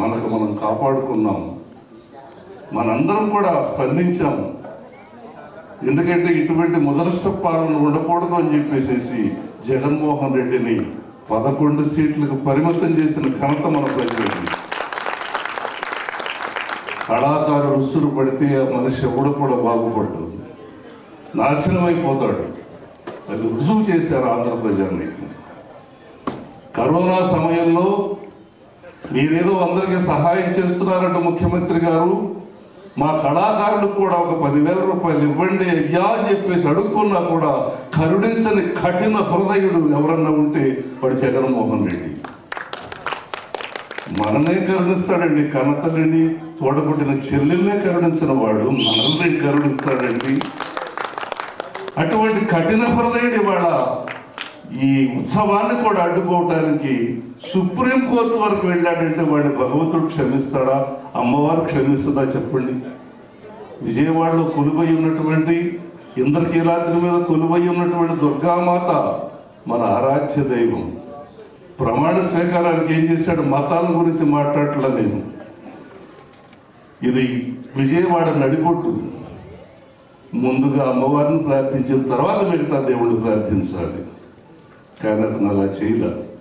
మనకు మనం కాపాడుకున్నాం. మనందరం కూడా స్పందించాం. ఎందుకంటే ఇటువంటి ముదరష్ట పాలన ఉండకూడదు అని చెప్పేసి జగన్మోహన్ రెడ్డిని పదకొండు సీట్లకు పరిమితం చేసిన ఘనత మన ప్రజలకి. కళాకారు ఉసురు పడితే ఆ మనిషి ఎవడు కూడా బాగుపడ్డు. నాశనం అయిపోతాడు. అది రుజువు చేశారు ఆంధ్ర ప్రజల్ని. కరోనా సమయంలో మీరేదో అందరికీ సహాయం చేస్తున్నారంట ముఖ్యమంత్రి గారు. మా కళాకారులకు కూడా ఒక పదివేల రూపాయలు ఇవ్వండి అయ్యా అని చెప్పేసి అడుక్కున్నా కూడా కరుణించని కఠిన హృదయుడు ఎవరన్నా ఉంటే వాడు జగన్మోహన్ రెడ్డి. మననే కరుణిస్తాడండి కనతల్లిని తోడబుట్టిన చెల్లెల్నే కరుణించిన వాడు మనల్ని కరుణిస్తాడండి. అటువంటి కఠిన హృదయుడు వాళ్ళ ఈ ఉత్సవాన్ని కూడా అడ్డుకోవటానికి సుప్రీం కోర్టు వరకు వెళ్ళాడంటే వాడిని భగవంతుడు క్షమిస్తాడా? అమ్మవారు క్షమిస్తుందా చెప్పండి. విజయవాడలో కొలువై ఉన్నటువంటి ఇంద్రకీలాద్రి మీద కొలువై ఉన్నటువంటి దుర్గామాత మన ఆరాధ్య దైవం. ప్రమాణ స్వీకారానికి ఏం చేశాడు? మతాల గురించి మాట్లాడట్లా నేను. ఇది విజయవాడ నడిపొట్టు ముందుగా అమ్మవారిని ప్రార్థించిన తర్వాత మిగతా దేవుడిని ప్రార్థించాలి. त्यानं कुणाला झेलं